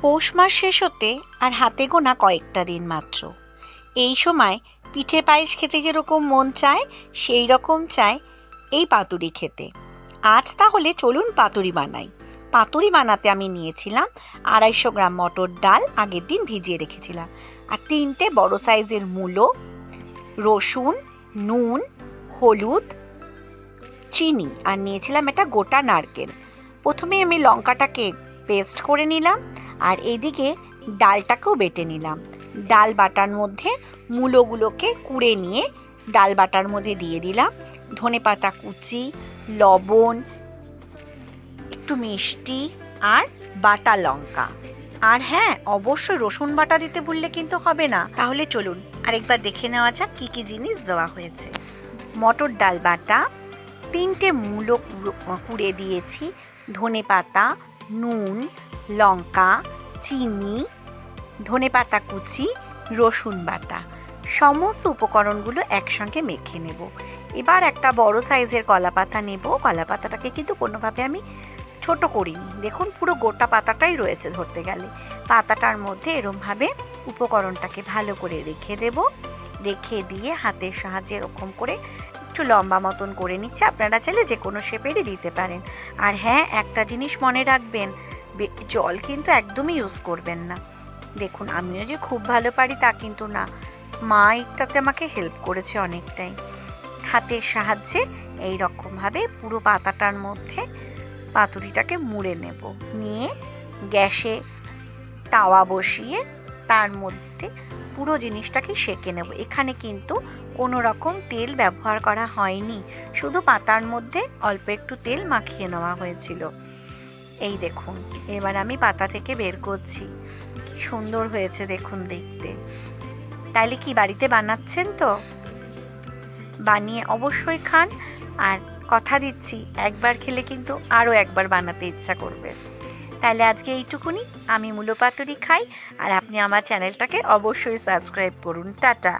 পৌষ মাস শেষ হতে আর হাতে গোনা কয়েকটা দিন মাত্র। এই সময় পিঠে পায়েস খেতে যেরকম মন চায়, সেই রকম চায় এই পাতুরি খেতে। আজ তাহলে চলুন পাতুরি বানাই। পাতুরি বানাতে আমি নিয়েছিলাম আড়াইশো গ্রাম মটর ডাল, আগের দিন ভিজিয়ে রেখেছিলাম। আর তিনটে বড় সাইজের মূলো, রসুন, নুন, হলুদ, চিনি। আর নিয়েছিলাম একটা গোটা নারকেল। প্রথমে আমি লঙ্কাটাকে পেস্ট করে নিলাম আর এদিকে ডালটাকেও বেটে নিলাম। ডাল বাটার মধ্যে মূলোগুলোকে কুড়ে নিয়ে ডাল বাটার মধ্যে দিয়ে দিলাম। ধনে পাতা কুচি, লবণ, একটু মিষ্টি আর বাটা লঙ্কা। আর হ্যাঁ অবশ্যই রসুন বাটা দিতে ভুললে কিন্তু হবে না। তাহলে চলুন আরেকবার দেখে নেওয়া যাক কী কী জিনিস দেওয়া হয়েছে। মটর ডাল বাটা, তিনটে মূলো কুড়ো- দিয়েছি, ধনে পাতা নুন, লঙ্কা, চিনি, ধনে পাতা কুচি, রসুন বাটা। সমস্ত উপকরণগুলো একসঙ্গে মেখে নেব। এবার একটা বড় সাইজের কলা পাতা নেব। কলা পাতাটাকে কিন্তু কোনোভাবে আমি ছোট করিনি। দেখুন, পুরো গোটা পাতাটাই রয়েছে ধরতে গেলে। পাতাটার মধ্যে এরমভাবে উপকরণটাকে ভালো করে রেখে দেব। রেখে দিয়ে হাতের সাহায্যে এরকম করে একটু লম্বা মতন করে নিচ্ছে, আপনারা চাইলে যে কোনো শেপেরই দিতে পারেন। আর হ্যাঁ একটা জিনিস মনে রাখবেন জল কিন্তু একদমই ইউজ করবেন না। দেখুন, আমিও যে খুব ভালো পারি তা কিন্তু না। মা এটাতে আমাকে হেল্প করেছে অনেকটাই। হাতের সাহায্যে এই রকমভাবে পুরো পাতাটার মধ্যে পাতুরিটাকে মুড়ে নেব। নিয়ে গ্যাসে তাওয়া বসিয়ে তার মধ্যে পুরো জিনিসটাকে সেঁকে নেব। এখানে কিন্তু কোনো রকম তেল ব্যবহার করা হয়নি। শুধু পাতার মধ্যে অল্প একটু তেল মাখিয়ে নেওয়া হয়েছিল। এই দেখুন, এবার আমি পাতা থেকে বের করছি। কি সুন্দর হয়েছে দেখুন দেখতে। তাইলে কি বাড়িতে বানাচ্ছেন তো? বানিয়ে অবশ্যই খান। আর কথা দিচ্ছি, একবার খেলে কিন্তু আরও একবার বানাতে ইচ্ছা করবে। তাহলে আজকে এইটুকুনি। আমি মূলো পাতুরি খাই, আর আপনি আমার চ্যানেলটাকে অবশ্যই সাবস্ক্রাইব করুন। টাটা।